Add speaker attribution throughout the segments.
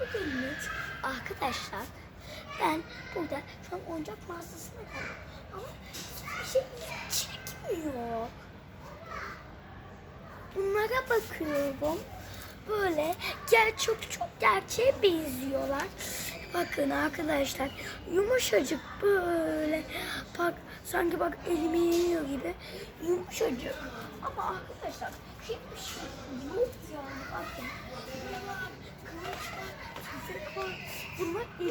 Speaker 1: Bugünlük arkadaşlar ben burada şu an oyuncak mağazasına kaldım. Ama hiçbir şey çekmiyor. Bunlara bakıyorum. Böyle gerçek çok gerçeğe benziyorlar. Bakın arkadaşlar yumuşacık böyle bak sanki bak elimi yiyor gibi yumuşacık. Ama arkadaşlar hiçbir şey yok yani bakın. Bunlar kılıçlar, tüfek var.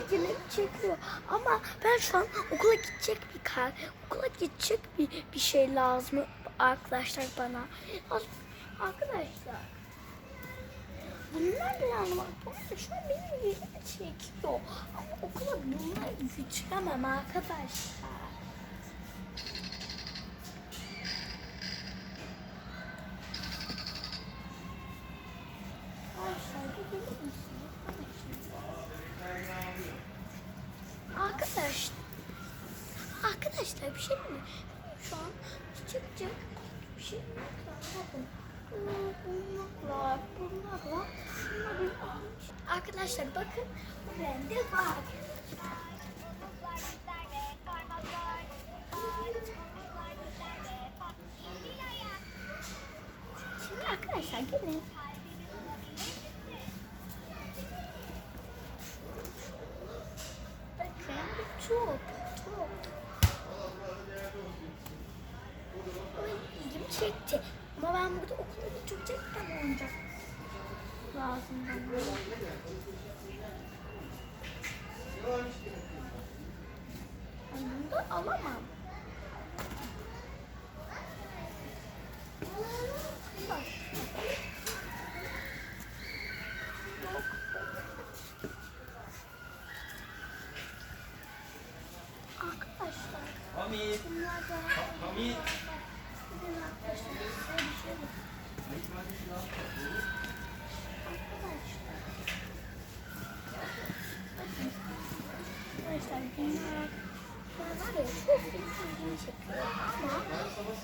Speaker 1: İlgilerimi çekiyor. Ama ben şu an okula gidecek bir kar, okula gidecek bir, bir şey lazım arkadaşlar bana. Arkadaşlar Bunlar bak bunlar şu an benim ilgimi çekiyor. Ama okula bunları götüremem. Arkadaşlar Arkadaş, arkadaşlar bir şey mi? Şu an çıkacak bir şey yok. Bakın. Bunlarla, bunlarla, bunları almış. Arkadaşlar bakın bende var. Şimdi arkadaşlar gelin. Çekti. Ama ben burada okula gidecekten oyuncak lazım bana. Bunu da alamam. Bak. Yok. Arkadaşlar
Speaker 2: Hamit, Hamit.
Speaker 1: Bugün arkadaşlar size bir şey Arkadaşlar bunlar bunlar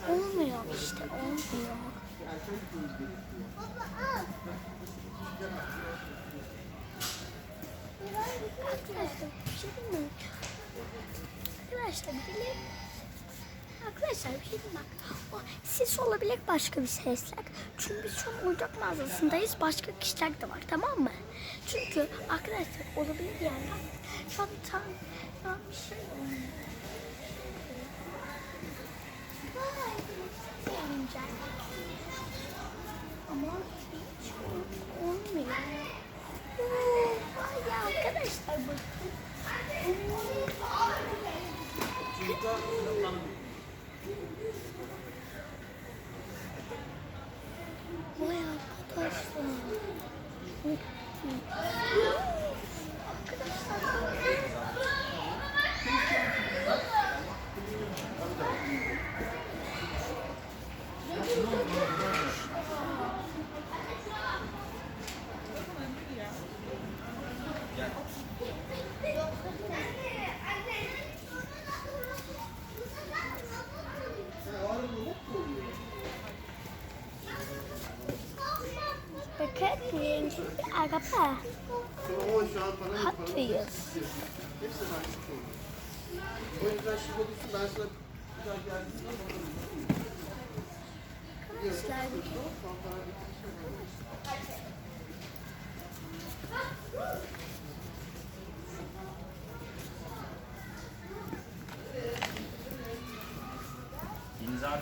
Speaker 1: olmuyor işte olmuyor. Arkadaşlar bir şey? Arkadaşlar bilim Arkadaşlar bir şey diyeyim bak. O ses olabilir başka bir sesler. Çünkü biz şu an oyuncak mağazasındayız. Başka kişiler de var tamam mı? Çünkü arkadaşlar olabilir yani. Şu an tam, tam bir şey oyuncak. Ama hiç olmuyor. Oo, Vay ya arkadaşlar bakın. Vay arkadaşlar. Bakın rengi bir araba. Hot Wheels.
Speaker 3: O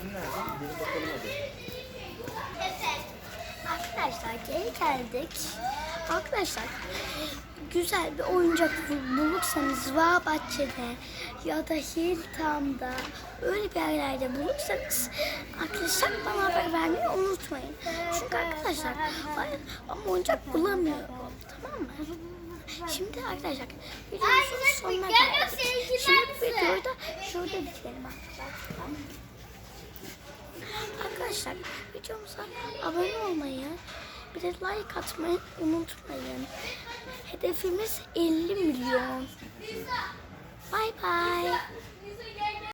Speaker 3: bir
Speaker 2: nerede? Gelin bakalım hadi.
Speaker 1: Arkadaşlar geri geldik. Arkadaşlar güzel bir oyuncak bulursanız Bahçede ya da Hiltam'da öyle bir yerlerde bulursanız arkadaşlar bana haber vermeyi unutmayın. Çünkü arkadaşlar ama oyuncak bulamıyorum. Tamam mı? Şimdi arkadaşlar videomuzun sonuna geldik. Şimdi videoyu da şurada bitirelim arkadaşlar. Arkadaşlar videomuza abone olmayı, bir de like atmayı unutmayın. Hedefimiz 50 milyon. Bay bay.